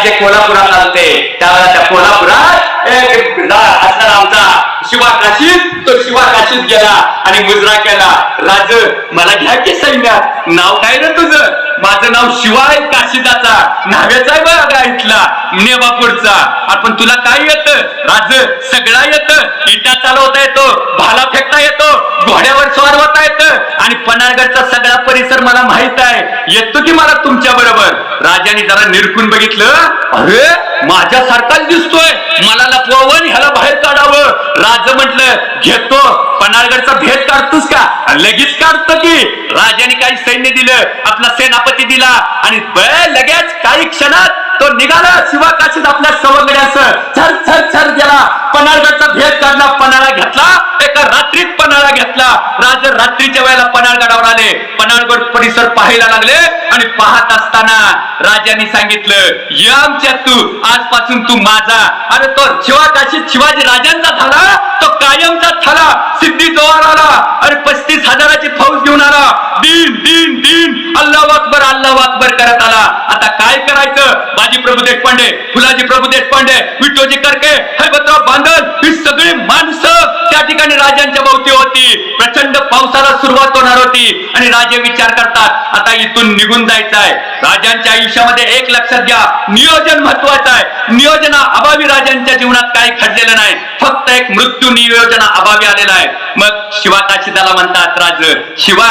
राजे कोल्हापुरात आलते त्यावेळेला त्या कोल्हापुरात एक रा- असणारा आमचा शिवा काशीत तो शिवा काशीत गेला आणि मुजरा केला. राज मला घ्या की सैन्यात नाव काय रे तुझं? माझं नाव शिवा आहे काशिदाचा नाव्याचा आहे बघा इथला. नेवापूरचा. आपण तुला काय येत? राज सगळा येत. इटा चालवता येतो. भाला फेकता येतो. घोड्यावर स्वार होता येतं. आणि पन्हाळगडचा सगळा परिसर मला माहीत आहे. येतो की मला तुमच्या बरोबर? राजाने जरा निरखून बघितलं. अरे माझ्यासारखाच दिसतोय. मला लपवावं ह्याला बाहेर काढावं. राज म्हटलं घेतो. पन्हाळगडचा भेद काढतोस का? लगेच काढतो की. राजाने काही सैन्य दिलं आपला सेनापती दिला. आणि लगेच काही क्षणात तो निघाला. शिवा काशीत आपल्या सवंगड्याचं छर छर छर गेला. पन्हाळगडचा भेद काढला पन्हाळा घेतला. एका रात्रीत पन्हाळा घेतला. राज रात्रीच्या वेळेला पन्हाळगडावर आले. पन्हाळगड परिसर पाहायला लागले आणि पाहत असताना राजाने सांगितलं या आमच्या तू आजपासून तू माझा. अरे तो शिवाकाशी शिवाजी राजांचा झाला तो कायमचा झाला. सिद्धी जोहर आला. अरे पस्तीस हजाराची फौज घेऊन आला. दिन दिन दिन अल्लाह अकबर अल्लाह अकबर करत आला. आता काय करायचं? बाजी प्रभू देशपांडे फुलाजी प्रभू देशपांडे विठोजी करके हैबतराव बांधल ही सगळी माणसं ठिकाणी राजांच्या भोवती होती. प्रचंड पावसाला सुरुवात होणार होती. आणि राजे विचार करतात आता इथून निघून जायचं आहे राजांच्या आयुष्यामध्ये एक लक्षात घ्या नियोजन महत्वाचं आहे. नियोजना अभावी राजांच्या जीवनात काही घडलेलं नाही. फक्त एक मृत्यू नियोजना अभावी आलेला आहे. मग शिवा काशीदाला म्हणतात राज शिवा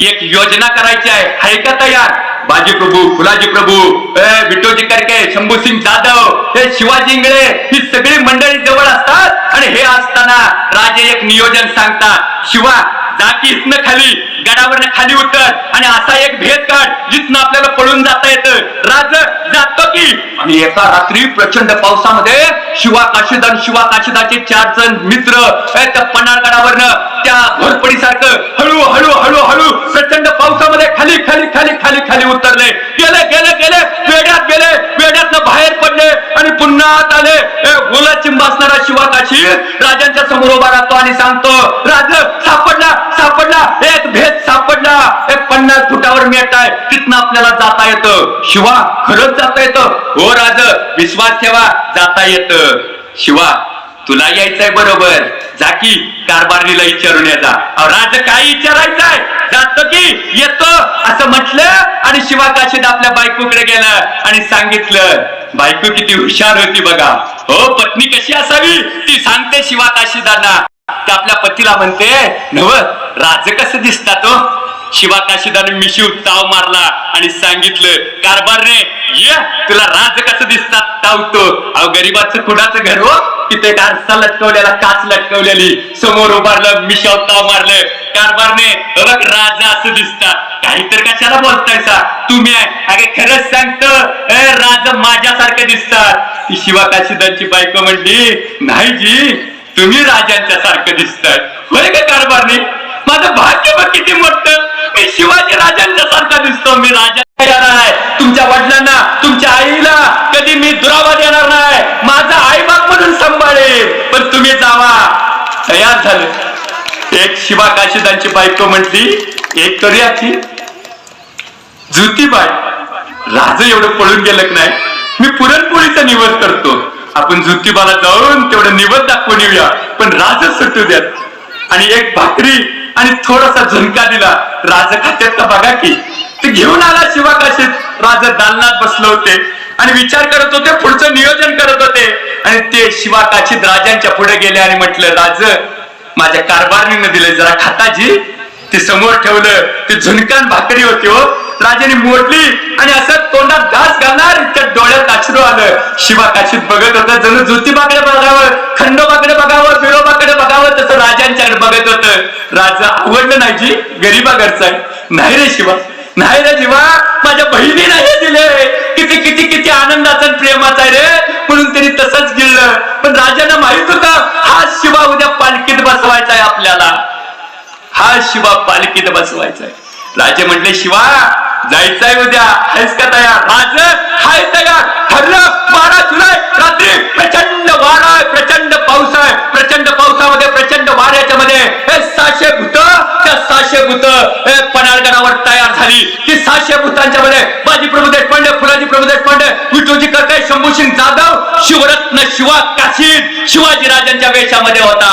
एक योजना करायची आहे. हाय का तयार? बाजी प्रभू फुलाजी प्रभू विठोजी करके शंभू सिंग जाधव हे शिवाजी इंगळे ही सगळी मंडळी जवळ असतात. आणि हे असताना राजे एक नियोजन सांगतात. शिवा जाकी खाली गडावरनं खाली उतर आणि असा एक भेद काढ जिथनं आपल्याला पळून जाता येतं. राज जातो की? आणि एका रात्री प्रचंड पावसामध्ये शिवा काशीदान शिवा काशीदाचे चार जण मित्र ए, त्या पन्हाळगडावरनं त्या घोरपडीसारखं हळू हळू हळू हळू प्रचंड पावसामध्ये खाली खाली खाली खाली खाली उतरले. गेले गेले गेले वेड्यात गेले वेड्यात बाहेर पडले आणि पुन्हा आत आले. गुला गोला चिंब असणारा शिवा काशी राजांच्या समोर उभा राहतो आणि सांगतो राज सापडला सापडला एक भेद सापडला एक पन्नास फुटावर मेट आहे तिथनं आपल्याला जाता येतं. शिवा खरंच जाता येतं. हो राज विश्वास ठेवा जाता येतं. शिवा तुला यायचंय बरोबर. जा की कारभारणीला विचारून येता राज काय विचारायचं जात की येतो. असं म्हटलं आणि शिवा काशीद आपल्या बायकोकडे गेलं आणि सांगितलं बायको किती हुशार होती बघा. हो पत्नी कशी असावी? ती सांगते शिवा काशीदांना. ते आपल्या पतीला म्हणते नव राज कसं दिसतात हो? शिवा काशीदाने मिशीव ताव मारला आणि सांगितलं कारभारने ये तुला राज कसं दिसतात तावतो अहो गरीबाचं कुणाचं घर हो तिथे आरसा लटकवलेला काच लटकवलेली समोर उभारलं मिशाव ताव मारलं. कारभारने "हे बघ राजा असं दिसतात. काहीतर कशाला बोलतायसा? तुम्ही अगे खरंच सांगतो ए राजा माझ्यासारखं दिसतात. ती शिवा काशीदांची बायको म्हणली नाही जी तुम्ही राजांच्या सारखं दिसतात. होय का कारभारने माझं भाग्य बघ किती मोठं मी शिवाजी राजांच्या सारखा दिसतो. मी राजा आहे. तुमच्या वडिलांना तुमच्या आईला कधी मी दुरावा देणार नाही. माझा आई बाप म्हणून सांभाळेल पण तुम्ही जावा. तयार झाले. एक शिवा काशीदांची बायको म्हटली एक करूया की जुतीबाई राज एवढं पळून गेलं नाही मी पुरणपोळीचा निवड करतो. आपण ज्योतिबाला जाऊन तेवढं निवड दाखवून येऊया. पण राज सुटू द्यात. आणि एक भाकरी आणि थोडासा झुणका दिला. राज खात्यात का बघा की. ते घेऊन आला शिवाकाशीत. राज दालनात बसले होते. आणि विचार करत होते पुढचं नियोजन करत होते. आणि ते शिवाकाशीत राजांच्या पुढे गेले आणि म्हटलं राज माझ्या कारभारणीनं दिले जरा खाताजी ते समोर ठेवलं. ते झुणकान भाकरी होती हो. राजाने मोडली आणि असं तोंडात घास घालणार इतक्या डोळ्यात अश्रू आलं. शिवा काशीत बघत होता जणू ज्योतिबाकडे बघावं खंडोबाकडे बघावं बघावं तसं राजांच्याकडे बघत होतं. राजा आवडलं नाही जी गरीबा घरचा आहे. नाही रे शिवा नाही रे शिवा माझ्या बहिणीला हे दिले. किती किती किती आनंदाचा प्रेमाचा आहे रे. म्हणून त्यांनी तसंच गिळलं. पण राजांना माहीत होतं हा शिवा उद्या पालखीत बसवायचा आहे आपल्याला. हा शिवा पालखीत बसवायचा आहे. राजे म्हटले शिवा जायचंय उद्या. आहेस का तयार? राज हाय तयार. ठरलं. बारा जुलै रात्री प्रचंड वारा आहे प्रचंड पाऊस आहे. प्रचंड पावसामध्ये प्रचंड वाऱ्याच्या मध्ये हे सहाशे भूत त्या सहाशे भूत हे पन्हाळगडावर तयार झाली. की सहाशे भूतांच्या मध्ये बाजी प्रभू देशपांडे फुलाजी प्रभू देशपांडे विठोजी शिवरत्न शिवा काशीद शिवाजी राजांच्या वेशामध्ये होता.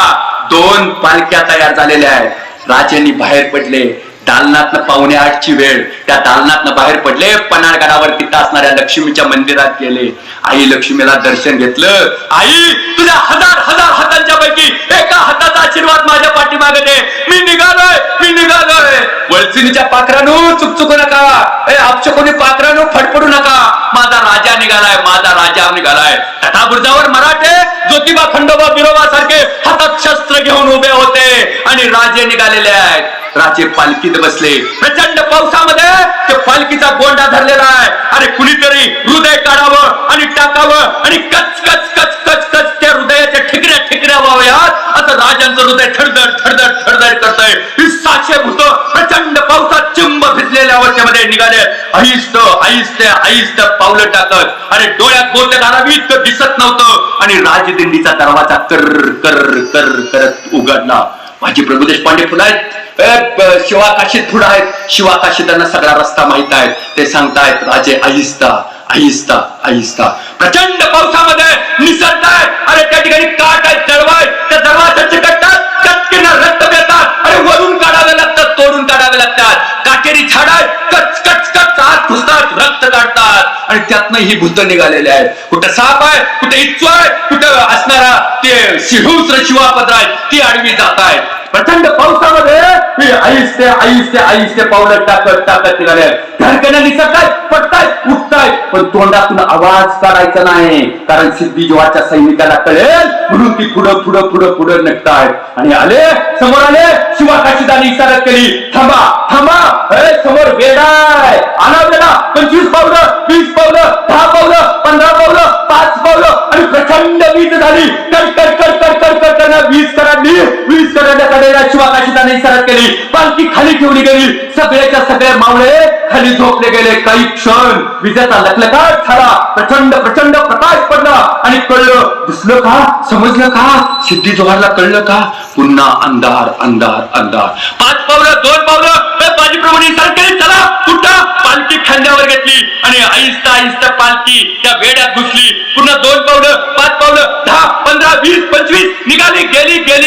दोन पालख्या तयार झालेल्या आहेत. राजेंनी बाहेर पडले. दालनातलं पावणे आठची वेळ. त्या दालनात बाहेर पडले पन्हाळगडावर तिथं असणाऱ्या लक्ष्मीच्या मंदिरात गेले. आई लक्ष्मीला दर्शन घेतलं. आई तुझ्या हजार हजार हातांच्या पैकी एका हाताचा आशीर्वाद माझ्या पाठीमागे दे. मी निघालोय मी निघालोय. वळचिनीच्या पाखरानू चुकचुकू नका. ए आपशकोनी पाखरानू फडफडू नका. माझा राजा निघालाय माझा राजा निघालाय. तथा बुर्जावर मराठे ज्योतिबा खंडोबा बिरोबा सारखे हातात शस्त्र घेऊन उभे होते आणि राजे निघालेले आहेत. राजे पालखीत बसले. प्रचंड पावसामध्ये ते पालखीचा गोंडा धरलेला आहे. अरे कुणीतरी हृदय काढावं आणि टाकावं आणि कच कच कच कच कच त्या हृदयाच्या ठिकऱ्या ठिकऱ्या व्हाव्यात. असं राजांचं हृदय थडधड थडधड थडधड करतय. ही साक्षे भूत प्रचंड पावसात चिंब भिजलेल्या अवस्थेमध्ये निघाले. अहिस्त अहिस्त अहिस्त पावलं टाकत. आणि डोळ्यात बोट घालावी इतकं दिसत नव्हतं. आणि राजदिंडीचा दरवाजा कर कर कर करत उघडला. माझी प्रभू देशपांडे फुलायत शिवाकाशी शिवाकाशीत पुढे आहेत. शिवाकाशीदांना सगळा रस्ता माहीत आहे. ते सांगतायत राजे आहिस्ता आहिस्ता आहिस्ता. प्रचंड पावसामध्ये निसरतायत. अरे त्या ठिकाणी काट आहेत दळवाय त्या दरवाजा चिकटतात आणि त्यातनं ही भूत निघालेले आहेत. कुठं साप आहे कुठे इच्छू आहे कुठं असणारा ते शिहूस्र शिवापद आहेत ती आडवी जात आहेत प्रचंड पावसामध्ये हे आईस्ते आईस्ते आईस्ते पावलं टाकत टाकत निघाले. धडकण्या निसरतायत पडताय उठताय पण तोंडातून आवाज काढायचा नाही. कारण सिद्धी जीवाच्या सैनिकाला कळेल म्हणून ती पुढं पुढं पुढं पुढं निघतायत. आणि आले समोर आले शिवा शिवाकाशीदाने इशारत केली थांबा थांबा समोर वेडाय आला वेडा पंचवीस पावलं वीस पावलं दहा पावलं पंधरा पावलं पाच पावलं आणि प्रचंड वीज झाली. कड वीज कराडली वीज कराडल्या कडेला शिवाकाशीदाने इशारा केली. पालखी खाली ठेवली गेली. सगळ्याच्या सगळे मावळे खाली झोपले गेले. काही क्षण विजेचा लखलखाट झाला. प्रचंड प्रचंड प्रकाश पडला. आणि कळलं दिसलं का? समजलं का? सिद्धी जोहारला कळलं का? पुन्हा अंधार अंधार अंधार. पाच पावलं दोन पावलं. बाजी प्रमाणे केली. चला. कुठं पालखी खांद्यावर घेतली आणि आहिस्ता आहिस्ता पालखी त्या वेड्यात घुसली. पुन्हा दोन पावलं पाच पावलं दहा पंधरा वीस पंचवीस निघाली.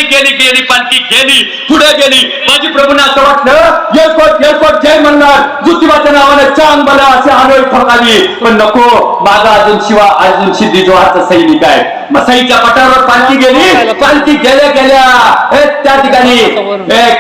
गेली गेली गेली पालखी गेली पुढे गेली. माझी प्रभूंना असं वाटलं येळकोट येळकोट जय म्हणणार ज्योतिबाच्या नावाने चांग बला असे आलोय ठोकाली. पण नको माझा अजून शिवा अजून सिद्धी जोहाचा सैनिक आहे. मसाईच्या पटावर पालखी गेली. पालखी गेल्या गेल्या. त्या ठिकाणी.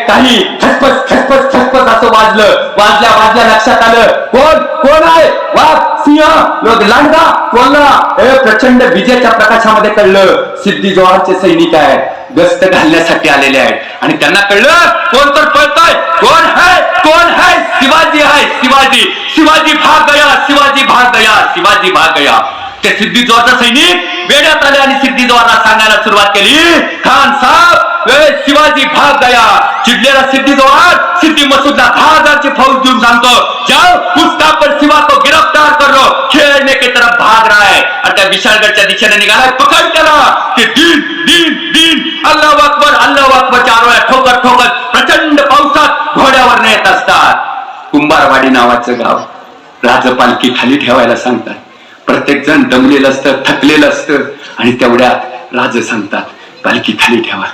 काही खसपस खसपस खसपस असं वाजलं. वाजल्या वाजल्या लक्षात आलं. कोण कोण आहे? वाघ सिंह लोक लांडगा कोणला हे प्रचंड विजेच्या प्रकाशामध्ये कळलं सिद्धी जोहारचे सैनिक आहे गस्त घालण्यासाठी आलेले आहेत. आणि त्यांना कळलं कोण तर पळतोय. कोण है? कोण है? शिवाजी आहे शिवाजी. शिवाजी भाग गया शिवाजी भाग गया शिवाजी भाग गया ते सिद्धी सैनिक वेड्यात आले आणि सिद्धी सांगायला सुरुवात केली खान साहेब शिवाजी भाग गया चिडलेला सिद्धी जोहार सिद्धी मसूदला दहा हजारची फौज देऊन सांगतो जाओ उसका पर शिवा को गिरफ्तार कर. लो खेळने की तरफ भाग रहा है. आणि त्या विशाळगडच्या दिशेने निघाला पकड केला ते दिन दिन दिन अल्लाह अकबर अल्लाह अकबर चार वेळा ठोकत ठोकत प्रचंड पावसात घोड्यावर नेत असतात. कुंभारवाडी नावाचं गाव राजपालकी खाली ठेवायला सांगतात. प्रत्येक जण दमलेलं असतं थकलेलं असतं आणि तेवढ्यात राज सांगतात पालखी खाली ठेवा.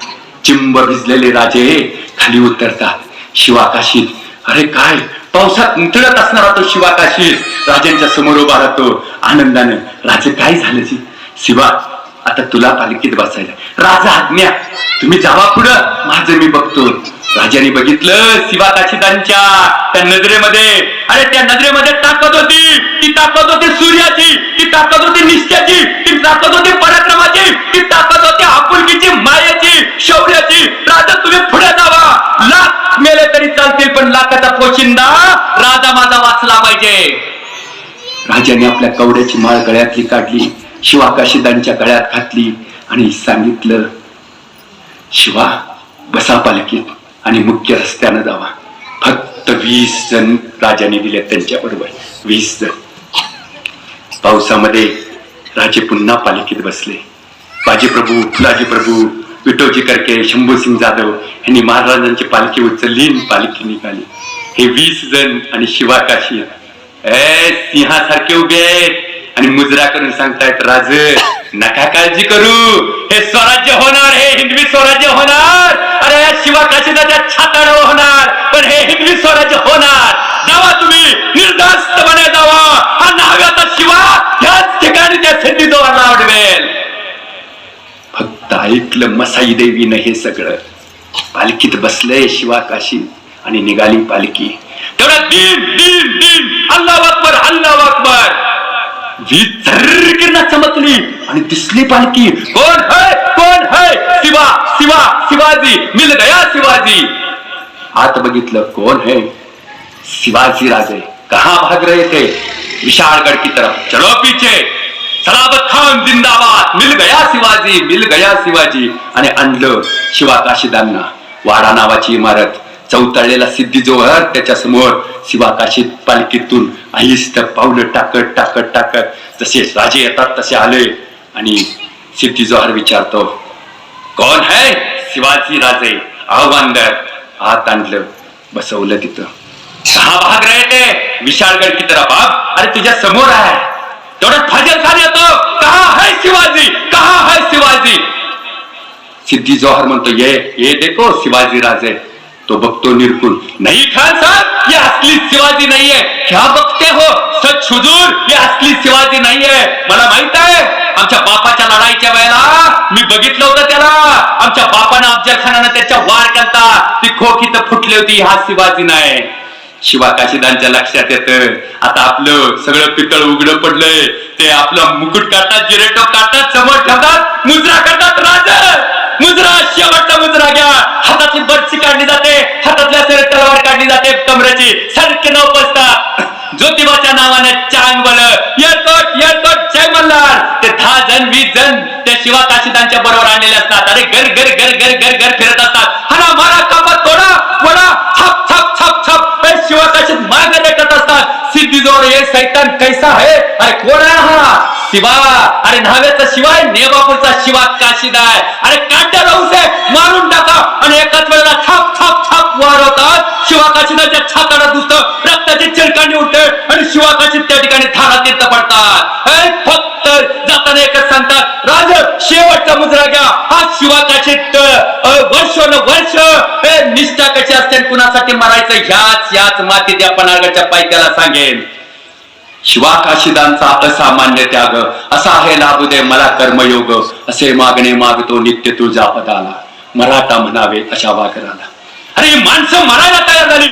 चिंब भिजलेले राजे खाली उतरतात. शिवाकाशीत अरे काय पावसात नितळत असणारा तो शिवाकाशी राजांच्या समोर उभा राहतो. आनंदाने राजे काय झालं जी? शिवा आता तुला पालखीत बसायला. राजा आज्ञा. तुम्ही जावा पुढं. माझं मी बघतो. राजाने बघितलं शिवा काशीदांच्या त्या नजरेमध्ये. अरे त्या नजरेमध्ये ताकद होती. ती ताकद होती सूर्याची. ती ताकद होती निश्चयाची. ती ताकद होती पराक्रमाची. ती ताकद होती आपुलकीची मायाची शौर्याची. राजा तुम्ही पुढे जावा. लाख मेले तरी चालतील पण लाखाचा पोशिंदा राजा माझा वाचला पाहिजे. राजाने आपल्या कवड्याची माळ गळ्यातली काढली. शिवाकाशीदांच्या गळ्यात घातली आणि सांगितलं शिवा बसा पालखीत आणि मुख्य रस्त्यानं जावा. फक्त वीस जण राजाने दिले त्यांच्या बरोबर वीस जण. पावसामध्ये राजे पुन्हा पालखीत बसले. बाजीप्रभू फुलाजी प्रभू विठोजी करके शंभू सिंग जाधव यांनी महाराजांची पालखी उचलली पालखी निघाली. हे वीस जण आणि शिवाकाशी ए सिंहासारखे उभे आहेत. आणि मुजरा करून सांगतायत राज नका काळजी करू. हे स्वराज्य होणार हे हिंदवी स्वराज्य होणार. अरे या शिवा काशीदाच्या छाताडावर होणार पण हे हिंदवी स्वराज्य होणार. जावा तुम्ही निर्धास्तपणे जावा. हा नाव्याचा शिवा ह्याच ठिकाणी त्या सिद्धी जोराला आवडवेल फक्त ऐकलं मसाई देवीनं हे सगळं. पालखीत बसलंय शिवा काशी आणि निघाली पालखी. तेवढा दिन दिन दिन अल्लाह अकबर अल्लाह अकबर वीज झर्रकीनं चमकली आणि दिसली पालखी. कोण है? कोण है? शिवा शिवा शिवाजी. मिल गया शिवाजी. आत बघितलं कोण है? शिवाजी राजे. कहा भाग रहे थे? विशालगढ़ की तरफ. चलो पीछे. सलाबत खान जिंदाबाद. मिल गया शिवाजी मिल गया शिवाजी. आणि आणलं शिवा काशीदांना वाडा नावाची इमारत. चौताळलेला सिद्धी जोहर त्याच्यासमोर शिवा पालखीतून अहिस्त पावलं टाकत टाकत टाकत जसे राजे येतात तसे आले. आणि सिद्धी जोहर विचारतो कौन है शिवाजी राजे? आव्हानदार आत आणलं बसवलं तिथं. सहा भाग राहते विशाळगड की तरफ बाप अरे तुझ्या समोर आहे. तेवढं फाजल खान येतो. कहा है शिवाजी? कहा है शिवाजी? सिद्धी जोहर म्हणतो ये ये देखो शिवाजी राजे. तो बघतो निरकुल. नाही खान साहेब ही असली शिवाजी नाहीये. ह्या बघते हो. सच हुजूर ही असली शिवाजी नाहीये. मला माहीत आहे आमच्या बापाच्या लढाईच्या वेळेला मी बघितलं होतं त्याला. आमच्या बापानं अफजल खानानं त्याच्या वार केलता. ती खोकी तर फुटली होती हा शिवाजी नाही. शिवा काशीदांच्या लक्षात येत. आता आपलं सगळं पितळ उघडं पडलंय. ते आपलं मुकुट काढतात जिरेटो काढतात समोर ठेवतात मुजरा करतात राजा! मुजरा शेवटचा मुजरा घ्या. हाताची बर्ची काढली जाते हातातल्या सर तलवार काढली जाते कमऱ्याची सारखे न बसतात ज्योतिबाच्या नावाने चांग बल येरकोट येरकोट जय मल्हार. ते दहा जण वीस जण त्या शिवा काशिदांच्या बरोबर आणलेले असतात. अरे घर घर घर घर घर घर फिरत असतात. हना मारा कापा तोडा वडा छाप छाप छाप छाप. शिवा काशीत मागे रेटत असतात. सिद्धी जोर हे सैतान कैसा आहे अरे कोण आहे हा शिवा अरे न्हाव्याचा शिवाय नेबापूरचा शिवा काशीदाय आहे. अरे काट्या राहूस मारून टाका. आणि एकाच वेळेला छाप छाप छाप वार होतात. शिवा काशीदाच्या छाताडा दुसतं रक्ताची चिरकांडी उठते आणि शिवा काशीद त्या ठिकाणी थारा तीर्थ पडतात. हे फक्त जाताना एकच सांगतात राज शेवटचा मुजरा घ्या. हा शिवा काशीद वर्ष न वर्ष हे निष्ठा कशी असते कुणासाठी मरायचं? ह्याच याच मातीत या पनागडच्या पायथ्याला सांगेन. शिवा काशीदांचा असामान्य त्याग असा आहे लाभू दे मला कर्मयोग असे मागणे मागतो नित्य तुझ्या पदाला मराठा म्हणावे अशा वाकराला. अरे माणसं मरायला तयार झाली.